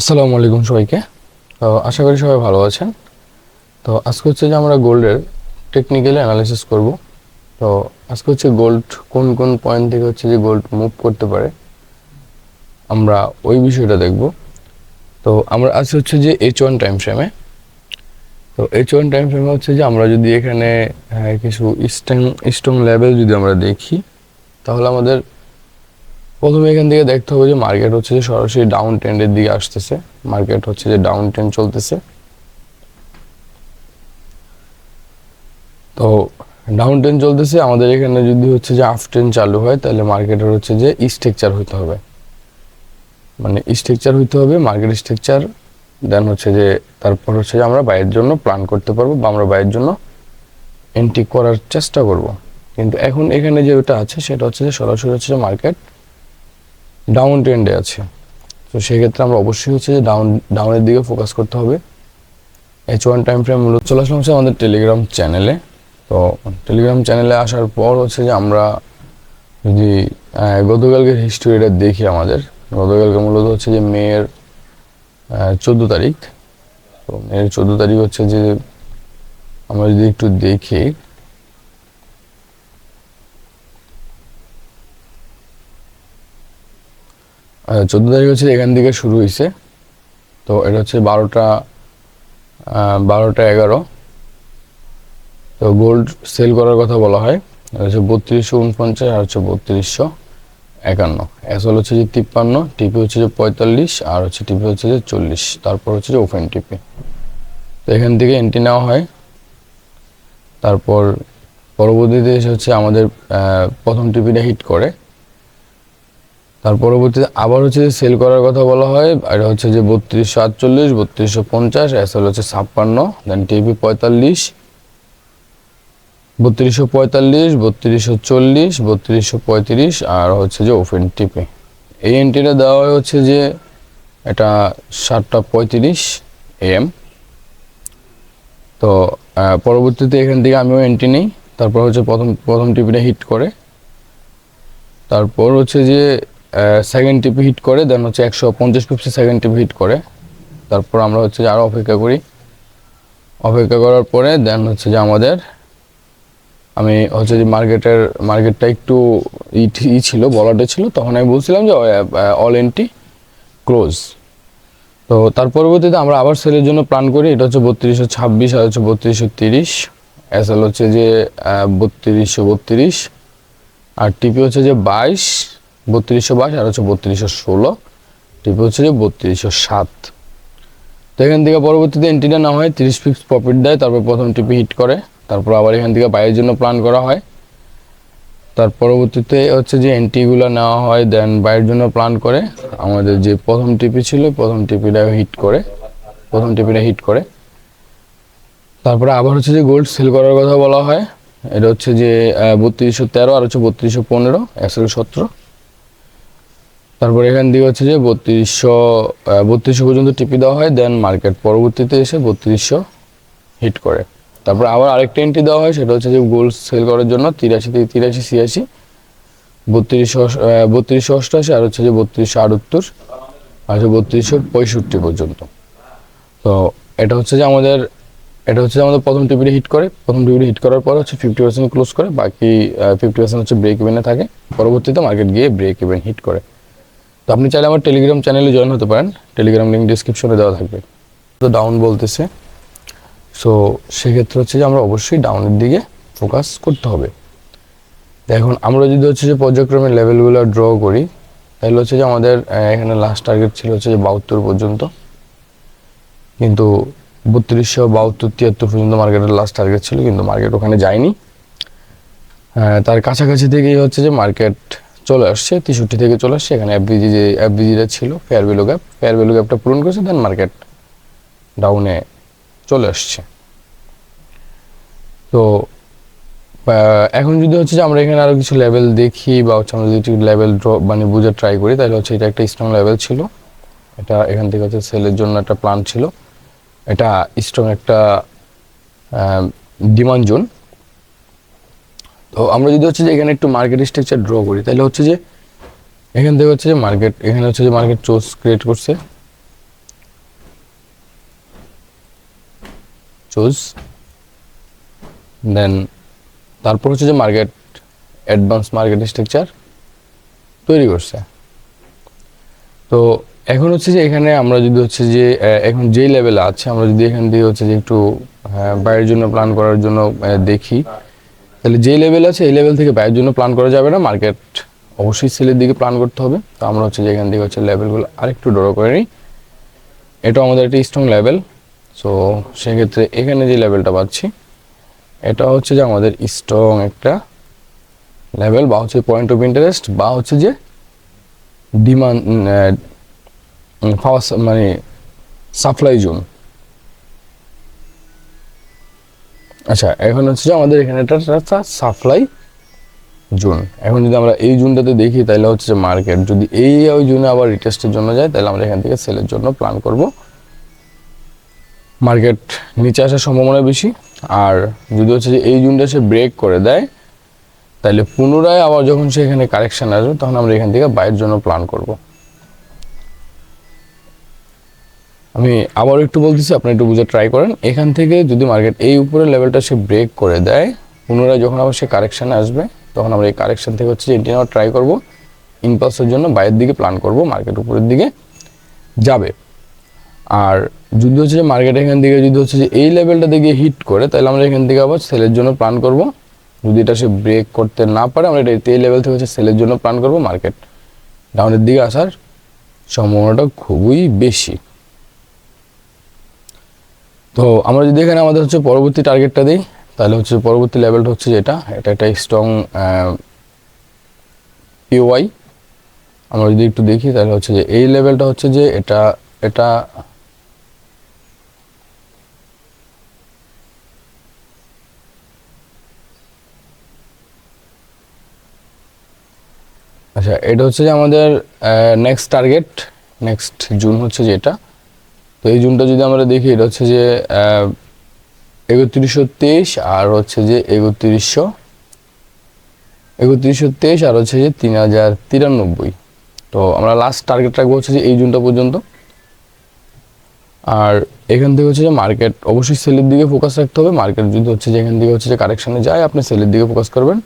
আসসালামু আলাইকুম সবাইকে। তো আশা করি সবাই ভালো আছেন। তো আজকে হচ্ছে যে আমরা গোল্ডের টেকনিক্যালি অ্যানালাইসিস করব। তো আজকে হচ্ছে গোল্ড কোন কোন পয়েন্ট থেকে হচ্ছে যে গোল্ড মুভ করতে পারে আমরা ওই বিষয়টা দেখব। তো আমরা আজকে হচ্ছে যে এইচ ওয়ান টাইম ফ্রেমে তো এইচ ওয়ান টাইম ফ্রেমে হচ্ছে যে আমরা যদি এখানে হ্যাঁ, কিছু স্ট্রং স্ট্রং লেভেল যদি আমরা দেখি তাহলে আমাদের প্রথমে এখান থেকে দেখতে হবে যে মার্কেট হচ্ছে যে সরাসরি ডাউন ট্রেন্ডের দিকে আসতেছে। মার্কেট হচ্ছে যে ডাউন ট্রেন্ড চলতেছে। তো ডাউন ট্রেন্ড চলতেছে, আমাদের এখানে যদি হচ্ছে যে আপ ট্রেন্ড চালু হয়, তাহলে মার্কেটের হচ্ছে যে স্ট্রাকচার হইতে হবে। মানে স্ট্রাকচার হইতে হবে মার্কেট স্ট্রাকচার দেন হচ্ছে যে তারপর হচ্ছে যে আমরা বাইয়ের জন্য প্ল্যান করতে পারব বা আমরা বাইয়ের জন্য এন্ট্রি করার চেষ্টা করব। কিন্তু এখন এখানে যেটা আছে, সেটা হচ্ছে যে সরাসরি হচ্ছে মার্কেট ডাউন ট্রেন্ডে আছে। তো সেক্ষেত্রে আমরা অবশ্যই হচ্ছে যে ডাউন ডাউনের দিকে ফোকাস করতে হবে। এইচ ওয়ান টাইম ফ্রেম মূলত চলে আসলাম হচ্ছে আমাদের টেলিগ্রাম চ্যানেলে তো টেলিগ্রাম চ্যানেলে আসার পর হচ্ছে যে আমরা যদি গতকালকের হিস্টোরিটা দেখি আমাদের, গতকালকে মূলত হচ্ছে যে মেয়ের চোদ্দ তারিখ। তো মেয়ের চোদ্দ তারিখ হচ্ছে যে আমরা যদি একটু দেখি চোদ্দ তারিখ হচ্ছে এখান থেকে শুরু হয়েছে তো এটা হচ্ছে বারোটা বারোটা এগারো। তো গোল্ড সেল করার কথা বলা হয়। হচ্ছে বত্রিশশো উনপঞ্চাশ আর হচ্ছে বত্রিশশো একান্ন। এসএল হচ্ছে যে তিপ্পান্ন টিপি হচ্ছে যে পঁয়তাল্লিশ আর হচ্ছে টিপি হচ্ছে যে চল্লিশ। তারপর হচ্ছে যে ওপেন টিপি তো এখান থেকে এন্ট্রি নেওয়া হয়। তারপর পরবর্তীতে এসে হচ্ছে আমাদের প্রথম টিপিটা হিট করে। তার পরবর্তীতে আবার হচ্ছে যে সেল করার কথা বলা হয়। এটা হচ্ছে যে বত্রিশশো আটচল্লিশ, বত্রিশশো পঞ্চাশ এসএল হচ্ছে ছাপ্পান্ন দেন টিপি পঁয়তাল্লিশ, বত্রিশশো পঁয়তাল্লিশ, বত্রিশশো চল্লিশ, বত্রিশশো পঁয়ত্রিশ, আর হচ্ছে যে ওপেন টিপি এই এন্ট্রিটা দেওয়া হয় হচ্ছে যে এটা সাতটা পঁয়ত্রিশ এম তো পরবর্তীতে এখান থেকে আমিও এন্ট্রি নিই। তারপর হচ্ছে প্রথম প্রথম টিপিটা হিট করে। তারপর হচ্ছে যে সেকেন্ড টিপি হিট করে দেন হচ্ছে একশো পঞ্চাশ পিপসে সেকেন্ড টিপি হিট করে। তারপর আমরা হচ্ছে আরও অপেক্ষা করি। অপেক্ষা করার পরে দেন হচ্ছে যে আমাদের, আমি হচ্ছে যে মার্কেটের মার্কেটটা একটু ই ছিল, বলাটে ছিল, তখন আমি বলছিলাম যে অল এন্ট্রি ক্লোজ তো তার পরবর্তীতে আমরা আবার সেলের জন্য প্ল্যান করি, এটা হচ্ছে বত্রিশশো ছাব্বিশ আর হচ্ছে বত্রিশশো তিরিশ। এসএল হচ্ছে যে বত্রিশশো বত্রিশ। আর টিপি হচ্ছে যে বাইশ। বত্রিশশো বাইশ, আর হচ্ছে বত্রিশশো ষোলো। টিপি হচ্ছে বত্রিশশো সাত। তো এখান থেকে পরবর্তীতে এন্ট্রিটা না হয়, তিরিশ ফিক্স প্রফিট দেয়, তারপর প্রথম টিপি হিট করে, তারপর আবার এখান থেকে বাইরের জন্য প্ল্যান করা হয়। তার পরবর্তীতে হচ্ছে যে এন্ট্রিগুলো নেওয়া হয় দেন বাইরের জন্য প্ল্যান করে। আমাদের যে প্রথম টিপি ছিল, প্রথম টিপিটা হিট করে। প্রথম টিপিটা হিট করে। তারপরে আবার হচ্ছে যে গোল্ড সেল করার কথা বলা হয়। এটা হচ্ছে যে বত্রিশশো তেরো, আর হচ্ছে বত্রিশশো পনেরো, একশো সতেরো। তারপর এখান দিয়ে হচ্ছে যে বত্রিশশো বত্রিশশো পর্যন্ত টিপি দেওয়া হয় দেন মার্কেট পরবর্তীতে এসে বত্রিশশো হিট করে। তারপর আবার আরেকটা এন্ট্রি দেওয়া হয়, সেটা হচ্ছে যে গোল্ড সেল করার জন্য তিরাশি থেকে তিরাশি ছিয়াশি, বত্রিশশো বত্রিশশো অষ্টআশি আর হচ্ছে যে বত্রিশশো আটাত্তর আর হচ্ছে বত্রিশশো পঁয়ষট্টি পর্যন্ত। তো এটা হচ্ছে যে আমাদের, এটা হচ্ছে আমাদের প্রথম টিভিটা হিট করে। প্রথম টিভিটা হিট করার পর হচ্ছে ফিফটি পার্সেন্ট ক্লোজ করে, বাকি ফিফটি পার্সেন্ট হচ্ছে ব্রেক ইভেনে থাকে। পরবর্তীতে মার্কেট গিয়ে ব্রেক ইভেন হিট করে। তো আপনি চাইলে আমার টেলিগ্রাম চ্যানেলে জয়েন হতে পারেন। টেলিগ্রাম লিঙ্ক ডিসক্রিপশনে দেওয়া থাকবে। তো ডাউন বলতেছে। সো সেক্ষেত্রে হচ্ছে যে আমরা অবশ্যই ডাউনের দিকে ফোকাস করতে হবে। এখন আমরা যদি হচ্ছে যে পর্যায়ক্রমে লেভেলগুলো ড্র করি, তাহলে হচ্ছে যে আমাদের এখানে লাস্ট টার্গেট ছিল হচ্ছে যে বাহাত্তর পর্যন্ত। কিন্তু বত্রিশশো বাহাত্তর, তিয়াত্তর পর্যন্ত মার্কেটের লাস্ট টার্গেট ছিল, কিন্তু মার্কেট ওখানে যায়নি। তার কাছাকাছি থেকেই হচ্ছে যে মার্কেট চলে আসছে, তেষট্টি থেকে চলে আসছে, এখানে এফবিজি যে এফবিজিটা ছিল fair value gap fair value গ্যাপটা পূরণ করেছে দেন মার্কেট ডাউনে চলে আসছে। তো এখন যদি হচ্ছে যে আমরা এখানে আরও কিছু লেভেল দেখি বা হচ্ছে আমরা যদি লেভেল ড্র মানে বুঝে ট্রাই করি, তাহলে হচ্ছে এটা একটা স্ট্রং লেভেল ছিল। এটা এখান থেকে হচ্ছে সেলের জন্য একটা প্ল্যান ছিল। এটা স্ট্রং একটা ডিমান্ড জোন তো আমরা যদি হচ্ছে যে এখানে একটু মার্কেট স্ট্রাকচার ড্র করি, তাহলে হচ্ছে যে এখান থেকে হচ্ছে যে মার্কেট এখানে হচ্ছে যে মার্কেট চোস ক্রিয়েট করছে। চোস দেন তারপর হচ্ছে যে মার্কেট অ্যাডভান্স মার্কেট স্ট্রাকচার তৈরি করছে। তো এখন হচ্ছে যে এখানে আমরা যদি হচ্ছে যে এখন যেই লেভেলে আছে, আমরা যদি এখান দিয়ে হচ্ছে যে একটু হ্যাঁ, বাইরের জন্য প্ল্যান করার জন্য দেখি তাহলে যে লেভেল আছে এই লেভেল থেকে বাইরের জন্য প্ল্যান করা যাবে না। মার্কেট অবশ্যই সেলের দিকে প্ল্যান করতে হবে। তো আমরা হচ্ছে যে এখান থেকে হচ্ছে লেভেলগুলো আরেকটু ড্র করে নিই। এটা আমাদের একটা স্ট্রং লেভেল সো সেক্ষেত্রে এখানে যে লেভেলটা পাচ্ছি, এটা হচ্ছে যে আমাদের স্ট্রং একটা লেভেল বা হচ্ছে পয়েন্ট অফ ইন্টারেস্ট বা হচ্ছে যে ডিমান্ড পাওয়ার মানে সাপ্লাই জোন আচ্ছা এখন হচ্ছে যে আমাদের এখানে একটা সাপ্লাই জুন এখন যদি আমরা এই জুনটাতে দেখি, তাহলে হচ্ছে যে মার্কেট যদি এই ওই জুনে আবার রিটেস্টের জন্য যায়, তাহলে আমরা এখান থেকে সেলের জন্য প্ল্যান করব। মার্কেট নিচে আসার সম্ভাবনা বেশি, আর যদি হচ্ছে যে এই জুনটা সে ব্রেক করে দেয়, তাহলে পুনরায় আবার যখন সে এখানে কারেকশন আসবে, তখন আমরা এখান থেকে বাইয়ের জন্য প্ল্যান করব। আমি আবার একটু বলতেছি আপনি একটু বুঝে ট্রাই করেন। এখান থেকে যদি মার্কেট এই উপরের লেভেলটা সে ব্রেক করে দেয়, পুনরায় যখন আবার সে কারেকশানে আসবে, তখন আমরা এই কারেকশান থেকে হচ্ছে এটি নেওয়ার ট্রাই করব। ইনপালসের জন্য বাইরের দিকে প্ল্যান করব মার্কেট উপরের দিকে যাবে। আর যদি হচ্ছে যে মার্কেট এখান থেকে যদি হচ্ছে যে এই লেভেলটা দিকে হিট করে, তাহলে আমরা এখান থেকে আবার সেলের জন্য প্ল্যান করব। যদি এটা সে ব্রেক করতে না পারে, আমরা এটা এই লেভেল থেকে হচ্ছে সেলের জন্য প্ল্যান করব মার্কেট ডাউনের দিকে আসার সম্ভাবনাটা খুবই বেশি। তো আমরা যদি এখানে আমাদের হচ্ছে পরবর্তী টার্গেটটা দিই, তাহলে হচ্ছে পরবর্তী লেভেলটা হচ্ছে যেটা, এটা একটা স্ট্রং পিওয়াই আমরা যদি একটু দেখি, তাহলে হচ্ছে যে এই লেভেলটা হচ্ছে যে এটা এটা আচ্ছা এটা হচ্ছে যে আমাদের নেক্সট টার্গেট নেক্সট জুন হচ্ছে যেটা। তো এই জুনটা যদি আমরা দেখি, এটা হচ্ছে যে একত্রিশশো তেইশ আর হচ্ছে যে একত্রিশশো একত্রিশশো তেইশ আর হচ্ছে যে তিন হাজার তিরানব্বই। তো আমরা লাস্ট টার্গেট রাখব হচ্ছে যে এই জুনটা পর্যন্ত। আর এখান থেকে হচ্ছে যে মার্কেট অবশ্যই সেলের দিকে ফোকাস রাখতে হবে। মার্কেট যদি হচ্ছে যে এখান থেকে হচ্ছে যে কারেকশানে যায়, আপনি সেলের দিকে ফোকাস করবেন।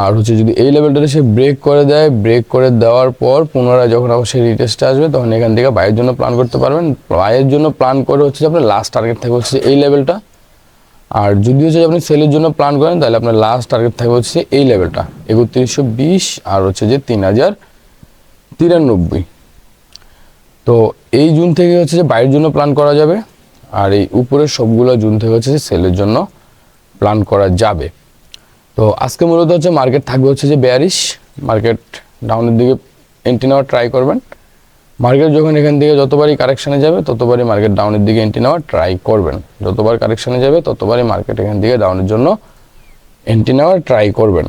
আর হচ্ছে যদি এই লেভেলটাতে সে ব্রেক করে দেয় ব্রেক করে দেওয়ার পর পুনরায় যখন আবার সেই রিটেস্টে আসবে, তখন এখান থেকে বাইয়ের জন্য প্ল্যান করতে পারবেন। বাইয়ের জন্য প্ল্যান করে হচ্ছে যে আপনার লাস্ট টার্গেট থাকবে হচ্ছে এই লেভেলটা আর যদি হচ্ছে আপনি সেলের জন্য প্ল্যান করেন, তাহলে আপনার লাস্ট টার্গেট থাকবে হচ্ছে এই লেভেলটা একত্রিশশো বিশ আর হচ্ছে যে তিন হাজার তিরানব্বই। তো এই জুন থেকে হচ্ছে যে বাইরের জন্য প্ল্যান করা যাবে। আর এই উপরের সবগুলো জুন থেকে হচ্ছে সেলের জন্য প্ল্যান করা যাবে। তো আজকে মূলত হচ্ছে মার্কেট থাকবে হচ্ছে যে বেয়ারিশ মার্কেট ডাউনের দিকে এন্ট্রি নেওয়ার ট্রাই করবেন। মার্কেট যখন এখান থেকে যতবারই কারেকশানে যাবে, ততবারই মার্কেট ডাউনের দিকে এন্ট্রি নেওয়ার ট্রাই করবেন। যতবার কারেকশানে যাবে, ততবারই মার্কেট এখান থেকে ডাউনের জন্য এন্ট্রি নেওয়ার ট্রাই করবেন।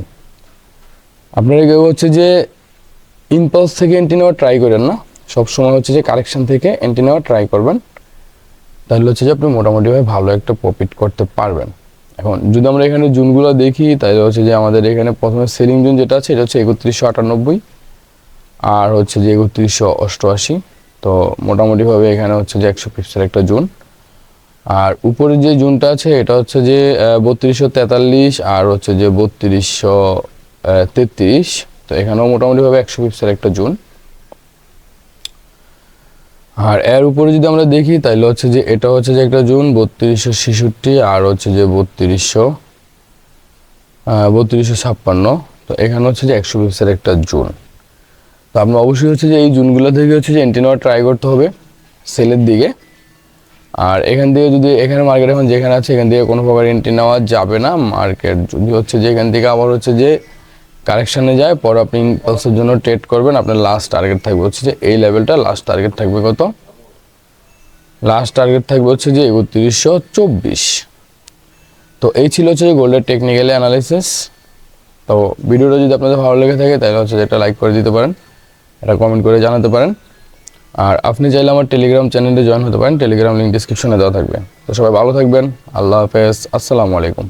আপনারা কেউ হচ্ছে যে ইম্পালস থেকে এন্ট্রি নেওয়ার ট্রাই করেন না, সবসময় হচ্ছে যে কারেকশন থেকে এন্ট্রি নেওয়ার ট্রাই করবেন। তাহলে হচ্ছে যে আপনি মোটামুটিভাবে ভালো একটা প্রফিট করতে পারবেন। এখন যদি আমরা এখানে জুনগুলো দেখি, তাহলে হচ্ছে যে আমাদের এখানে প্রথমে সেলিং জুন যেটা আছে, এটা হচ্ছে একত্রিশশো আটানব্বই আর হচ্ছে যে একত্রিশশো অষ্টআশি। তো মোটামুটিভাবে এখানে হচ্ছে যে একশো পিপসের একটা জুন। আর উপরে যে জুনটা আছে, এটা হচ্ছে যে বত্রিশশো তেতাল্লিশ আর হচ্ছে যে বত্রিশশো তেত্রিশ। তো এখানেও মোটামুটিভাবে একশো পিপসের একটা জুন। আর এর উপরে যদি আমরা দেখি তাহলে হচ্ছে যে এটা হচ্ছে যে একটা জুন, বত্রিশশো ছেষট্টি, আর হচ্ছে যে বত্রিশশো বত্রিশশো ছাপ্পান্ন। তো এখানে হচ্ছে যে একশো পিপসের একটা জুন। তো আপনার অবশ্যই হচ্ছে যে এই জুনগুলো থেকে হচ্ছে যে এন্ট্রি নেওয়ার ট্রাই করতে হবে সেলের দিকে। আর এখান থেকে যদি এখানে মার্কেট এখন যেখানে আছে, এখান থেকে কোনো প্রকার এন্ট্রি নেওয়া যাবে না। মার্কেট যদি হচ্ছে যে এখান থেকে আবার হচ্ছে যে কারেকশানে যায়, পর আপনি ইম্পালসের জন্য ট্রেড করবেন, আপনার লাস্ট টার্গেট থাকবে হচ্ছে যে এই লেভেলটা লাস্ট টার্গেট থাকবে কত? লাস্ট টার্গেট থাকবে হচ্ছে যে একত্রিশশো চব্বিশ। তো এই ছিল হচ্ছে যে গোল্ডের টেকনিক্যালি অ্যানালিসিস তো ভিডিওটা যদি আপনাদের ভালো লেগে থাকে, তাহলে হচ্ছে একটা লাইক করে দিতে পারেন এটা কমেন্ট করে জানাতে পারেন। আর আপনি চাইলে আমার টেলিগ্রাম চ্যানেলে জয়েন হতে পারেন টেলিগ্রাম লিঙ্ক ডিসক্রিপশনে দেওয়া থাকবে। তো সবাই ভালো থাকবেন, আল্লাহ হাফেজ, আসসালামু আলাইকুম।